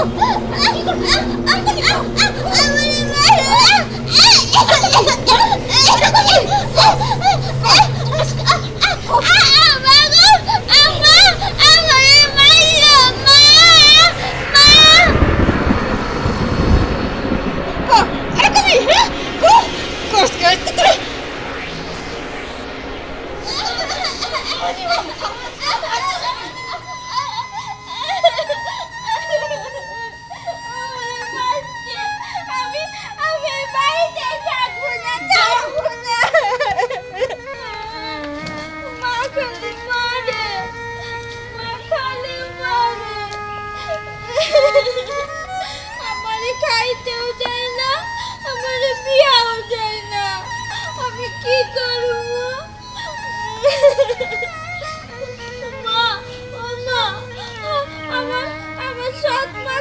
¡Ay! ¡Ay!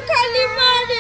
Calimari!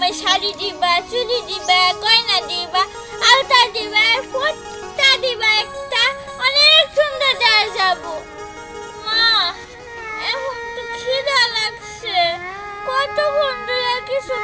আমায় শাড়ি দিবা, চুড়ি দিবা, গয়না দিবা, আলতা দিবা, ফোটা দিবা একটা, অনেক সুন্দর দেওয়া যাব। মা, এখন তো খিদা লাগছে। কত সুন্দর কিছু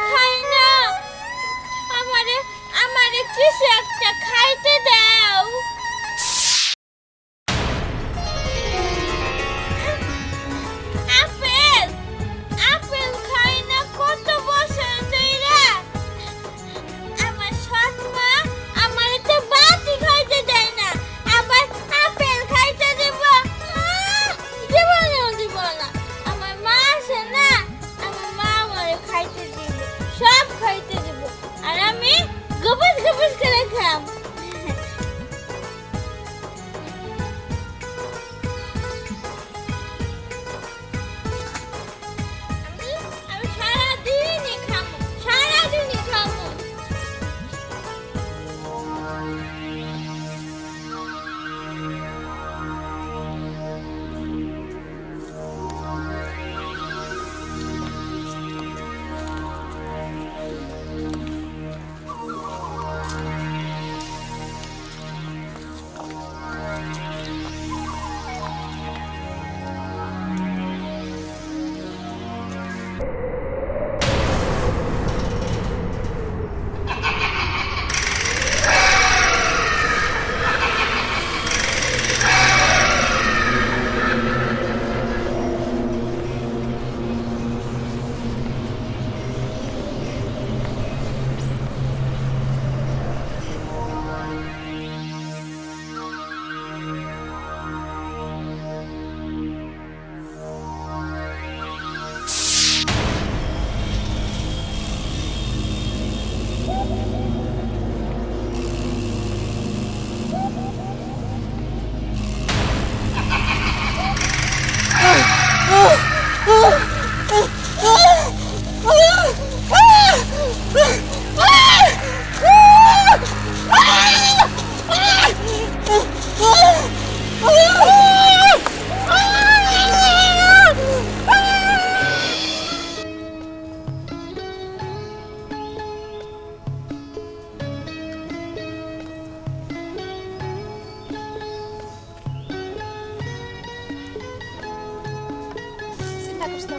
থাকিস না।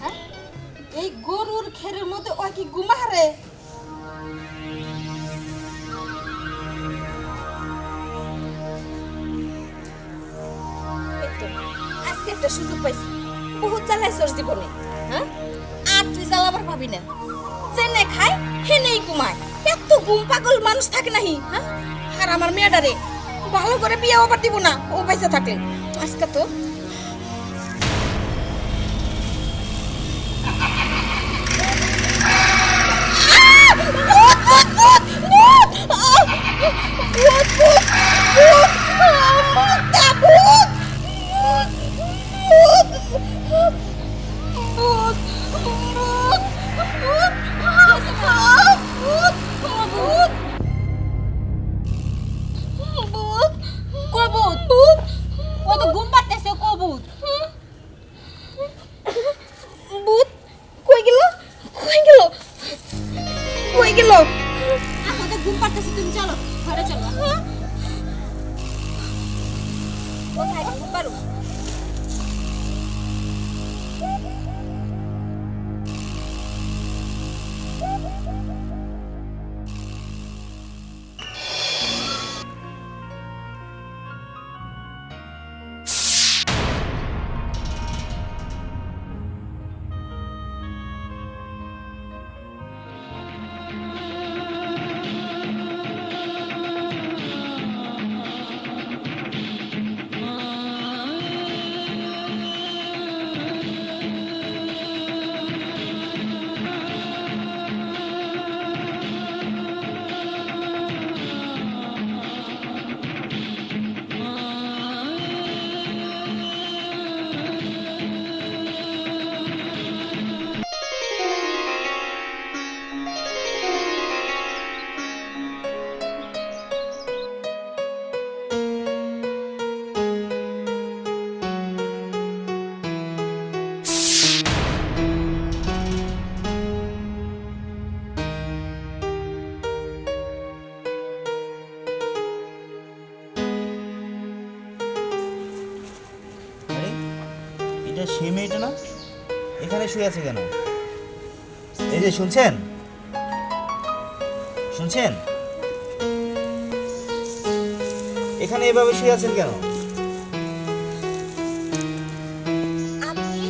হ্যাঁ? এই গরুর খেরের মধ্যে ওই কি গুমারে আজকে একটা সুযোগ পাইছি। বহুত জ্বালাইছর জীবনে। হ্যাঁ? আর তুই জ্বালাবার পাবি না। চেনে খায় হেনেই কুমায় এত গুম পাগল মানুষ থাকে নাহি হ্যাঁ? আর আমার মেয়েটারে ভালো করে বিয়ে আবার না, ও পয়সা থাকলে। আজকে তো কবুত ও তো ঘুম পাড়তেছে তুমি চলো ঘরে চলো। কোথায়? পারো সেই মেয়েটা না? এখানে শুয়ে আছে কেন? এই যে শুনছেন? শুনছেন? এখানে এভাবে শুয়ে আছেন কেন? আপনি?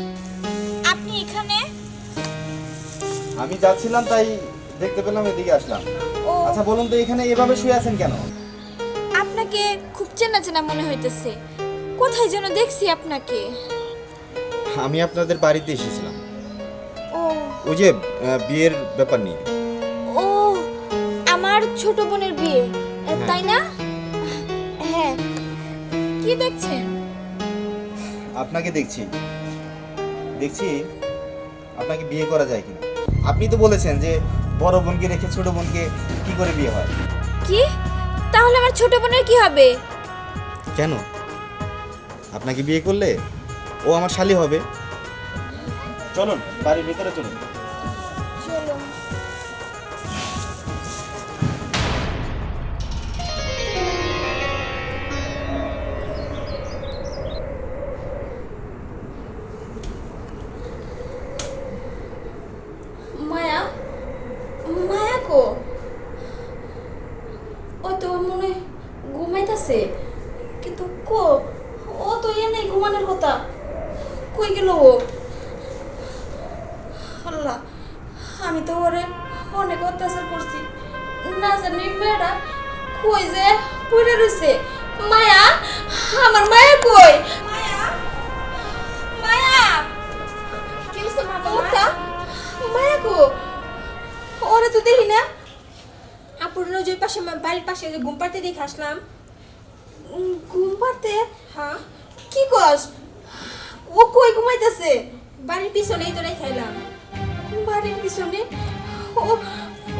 আপনি এখানে? আমি যাচ্ছিলাম তাই দেখতে পেলাম এদিকে আসলাম। ও। আচ্ছা বলুন তো এখানে এভাবে শুয়ে আছেন কেন? আপনাকে খুব চেনা চেনা মনে হইতেছে। কোথায় যেন দেখছি আপনাকে। আমি আপনাদের বাড়িতে এসেছিলাম। ও। ওই যে আহ, বিয়ের ব্যাপার নিয়ে। ও আমার ছোট বোনের বিয়ে এ, হ্যাঁ। তাই না? হ্যাঁ। কি দেখছেন? আপনাকে দেখছি। দেখছি আপনাকে বিয়ে করা যায় কিনা। আপনি তো বলেছেন যে বড় বোনকে রেখে ছোট বোনকে কি করে বিয়ে হয়? কি? তাহলে আমার ছোট বোনের কি হবে? কেন? আপনাকে বিয়ে করলে? ও আমার শালি হবে। চলুন বাড়ির ভিতরে চলুন। বাড়ির পাশে যে ঘুম পাড়তে দেখে আসলাম। ঘুম পাড়তে? হ্যাঁ। কি কস? ও কই ঘুমাইতেছে? বাড়ির পিছনেই তো খাইলাম বাড়ির পিছনে? ও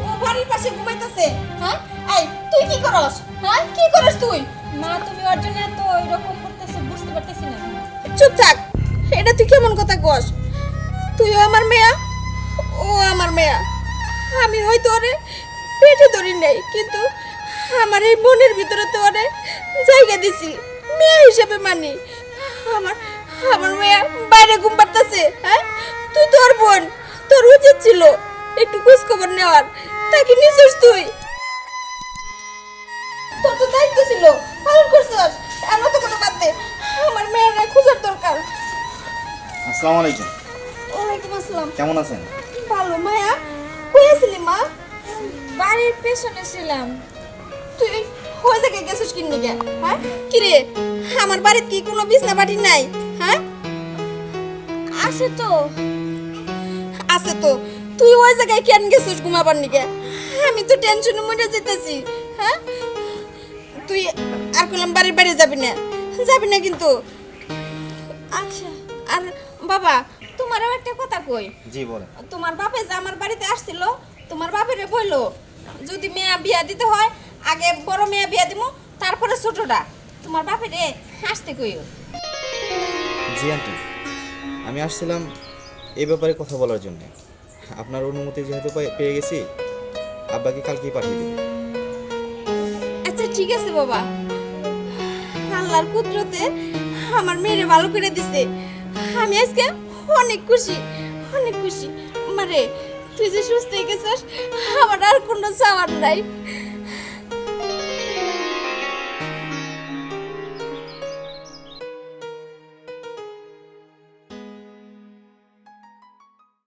ও বাড়ির পাশে ঘুমাইতেছে। হ্যাঁ? এই তুই কি করস? হ্যাঁ? কি করস তুই? মা তুমি ওর জন্য এত এরকম করতেছো বুঝতে পারতেছি না। চুপ থাক। এটা তুই কেমন কথা কস? তুইও আমার মেয়া? ও আমার মেয়া। আমি হয়তো ওরে পেটে ধরি নাই কিন্তু আমার এই মনের ভিতরে তো অনেক জায়গা দিছি মেয়ে হিসেবে মানি। আমার আমার মেয়া বাইরে ঘুম পাড়তেছে হ্যাঁ? তুই তোর বোন তোর উচিত ছিল একটু খোঁজ খবর নেওয়ার তাকে নিছিস তুই। তোর তো দায়িত্ব ছিল পালন করছস এমন তো কোনো বাদ দে আমার মেয়েরা খোঁজার দরকার। আসসালামু আলাইকুম। ওয়ালাইকুম আসসালাম। কেমন আছেন? ভালো মায়া। কই আছিলি মা? বাড়ির পেছনে ছিলাম। তুই হয়ে জায়গায় গেছিস কিন নিকে হ্যাঁ? কিরে আমার বাড়িতে কি কোনো বিছনা বাটি নাই হ্যাঁ? আছে তো। আছে তো। তুই ওই জায়গায় কেন গেছিস ঘুমাবার নিকে? আমি তো টেনশনে মরে যেতেছি হ্যাঁ? তুই আর কলম বাড়ির বাইরে যাবি না। যাবি না কিন্তু। আচ্ছা আর বাবা তোমারও একটা কথা কই। জি বলেন। তোমার বাপে যে আমার বাড়িতে আসছিল তোমার বাপেরে বলল যদি মেয়া বিয়া দিতে হয় আগে বড় মেয়া বিয়া দিমু তারপরে ছোটটা। তোমার বাপেরে হাসতে কইও। জি আন্টি। আমি আসছিলাম এই ব্যাপারে কথা বলার জন্য। আপনার অনুমতি যেহেতু পাই- পেয়ে গেছি আব্বাকে কালকেই পাঠিয়ে দিন আচ্ছা ঠিক আছে বাবা। আল্লাহর কুদরতে আমার মেয়েরে ভালো করে দিছে। আমি আজকে অনেক খুশি অনেক খুশি। মারে তুই যে সুস্থ হয়ে গেছিস আমার আর কোনো চাওয়ার নাই।